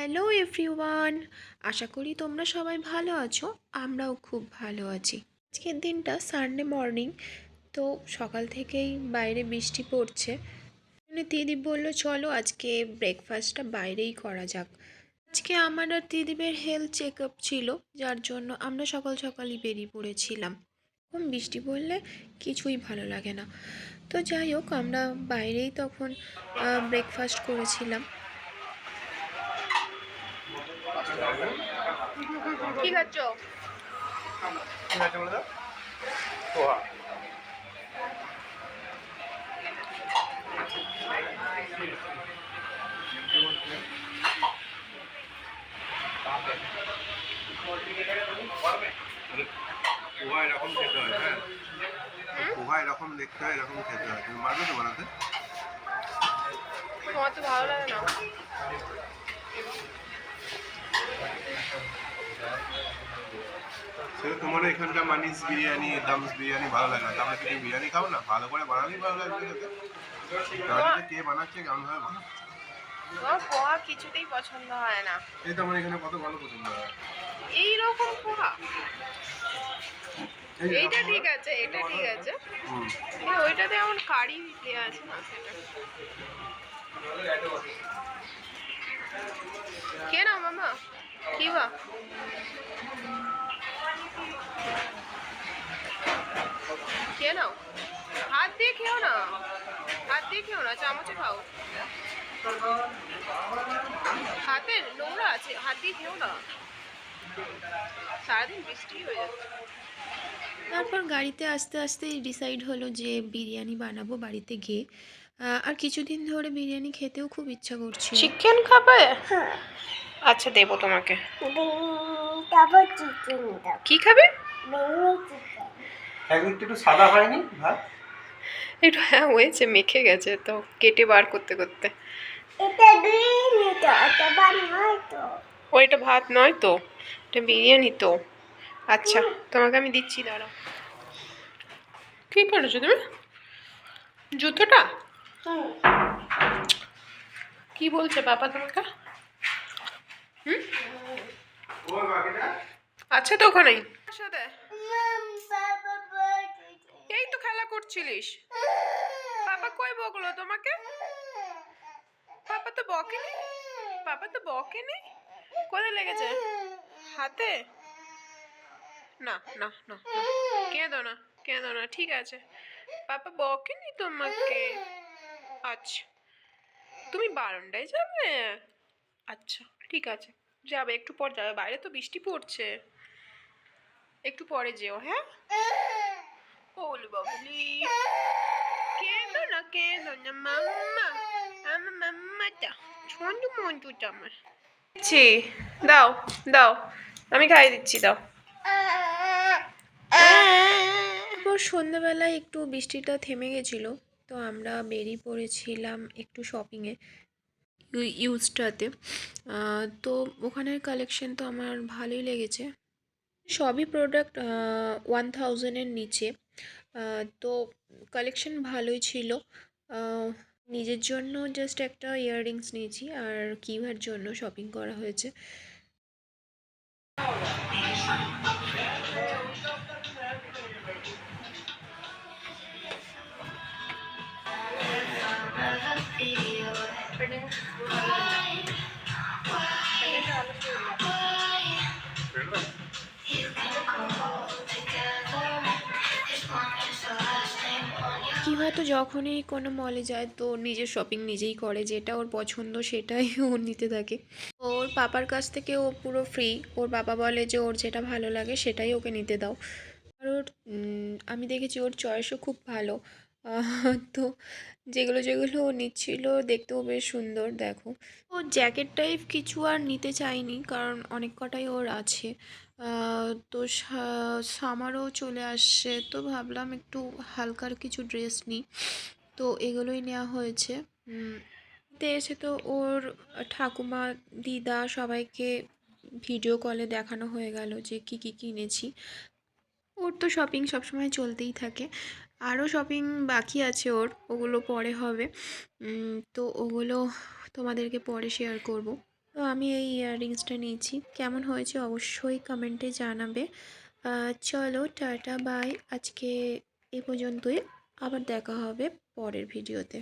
Hello everyone, আশা করি তোমরা সবাই ভালো আছো, আমরাও খুব ভালো আছি। আজকের দিনটা সানডে মর্নিং তো সকাল থেকেই বাইরে বৃষ্টি পড়ছে। দিদি বলল, চলো আজকে ব্রেকফাস্টটা বাইরেই করা যাক। আজকে আমার আর দিদিবের হেলথ চেক আপ ছিল, যার জন্য আমরা সকাল সকালই বেরিয়ে পড়েছিলাম। এখন বৃষ্টি পড়লে কিছুই ভালো লাগে না। তো যাই হোক, আমরা বাইরেই তখন ব্রেকফাস্ট করেছিলাম। কি খাচ্ছ? কি আছে বলে দাও পোহা। পোহা এরকম খেতে হয় হ্যাঁ? পোহা এরকম দেখতে হয় এরকম খেতে হয়। তুমি পারবে তো বানাতে? তোমার তো ভালো লাগে না। সে তোমার এখানকার মানিস বিরিয়ানি দামস বিরিয়ানি ভালো লাগে না। তাহলে তুমি বিরিয়ানি খাও না? ভালো করে বানালেই ভালো লাগবে তাহলে কে বানাচ্ছে কেমন ভাবে বানাচ্ছে? আমার পোহা কিছুতেই পছন্দ হয় না। এই তো আমার এখানে কত ভালো পছন্দ হয়। এই রকম পোহা? এই এইটা ঠিক আছে এটা ঠিক আছে। ওইটাতে এমন কারি দেওয়া আছে না সেটা। কে মামা? কি বা? কে নাও। হাত দিয়ে খেও না। হাত দিয়ে খেও না চামচে খাও। হাতে নোংরা আছে হাত দিয়ে খেও না। সারাদিন বৃষ্টি হয়ে যাচ্ছে। তারপর গাড়িতে আস্তে আস্তে ডিসাইড হলো যে বিরিয়ানি বানাবো বাড়িতে গিয়ে। আর কিছুদিন ধরে বিরিয়ানি খেতেও খুব ইচ্ছা করছিল। চিকেন খাবে? আচ্ছা দেবো তোমাকে। তারপর চিকেন দাও কি খাবে? বেগুনি একটু সাদা হয়নি ভাত? একটু হ্যাঁ হয়েছে মেখে গেছে তো কেটে বার করতে করতে। এটা বিরিয়ানি তো এটা নয় তো। ভাত নয় তো? এটা বিরিয়ানি তো? আচ্ছা তোমাকে আমি দিচ্ছি দাঁড়াও। কী করেছ তুমি? জুতোটা? কি বলছে বাবা তোমাকে? হুম। আচ্ছা তো ওখানেই। সাথে। এই তো খেলা করছিলিস। বাবা কই বকলো তোমাকে? পাপা তো বকেনি? পাপা তো বকেনি? কোথায় লেগেছে? হাতে? না না না না। কেঁদো না কেঁদো না ঠিক আছে। পাপা বকেনি তোমাকে? আচ্ছা। তুমি বারান্দায় যাবে? আচ্ছা ঠিক আছে। যাবে, একটু পর যাবে। বাইরে তো বৃষ্টি পড়ছে। একটু পরে যেও হ্যাঁ? ওলি বাবলি কেঁদো না কেঁদো না, মাম্মা? আমার মাম্মাটা ছোট মন্টুটা আমার। ছি দাও দাও। আমি খাইয়ে দিচ্ছি, দাও। সন্ধ্যাবেলায় একটু বৃষ্টিটা থেমে গেছিল, তো আমরা বেরিয়ে পড়েছিলাম একটু শপিংয়ে ইউজটাতে। তো ওখানের কালেকশন তো আমার ভালোই লেগেছে। সবই প্রোডাক্ট ওয়ান থাউজেন্ডের নিচে। তো কালেকশন ভালোই ছিল। নিজের জন্য জাস্ট একটা ইয়াররিংস নিয়েছি আর কিভার জন্য শপিং করা হয়েছে। কি হয়তো যখনই কোনো মলে যায়, তো নিজের শপিং নিজেই করে, যেটা ওর পছন্দ সেটাই ও নিতে থাকে। ওর পাপার কাছ থেকে ও পুরো ফ্রি ওর বাবা বলে যে ওর যেটা ভালো লাগে সেটাই ওকে নিতে দাও। আর ওর আমি দেখেছি ওর চয়েসও খুব ভালো। তো যেগুলো যেগুলো নিচ্ছিল দেখতেও বেশ সুন্দর, দেখো। ও জ্যাকেট টাইপ কিছু আর নিতে চাইনি কারণ অনেক কটাই ওর আছে। তো সামারও চলে আসছে, তো ভাবলাম একটু হালকার কিছু ড্রেস নিই। তো এগুলোই নেওয়া হয়েছে। এসে তো ওর ঠাকুমা, দিদা সবাইকে ভিডিও কলে দেখানো হয়ে গেল যে কি কি কিনেছি। ওর তো শপিং সবসময় চলতেই থাকে। আরও শপিং বাকি আছে ওর, ওগুলো পরে হবে। তো ওগুলো তোমাদেরকে পরে শেয়ার করব। তো আমি এই ইয়াররিংসটা নিয়েছি। কেমন হয়েছে অবশ্যই কমেন্টে জানাবে। চলো, টাটা বাই আজকে এ পর্যন্তই। আবার দেখা হবে পরের ভিডিওতে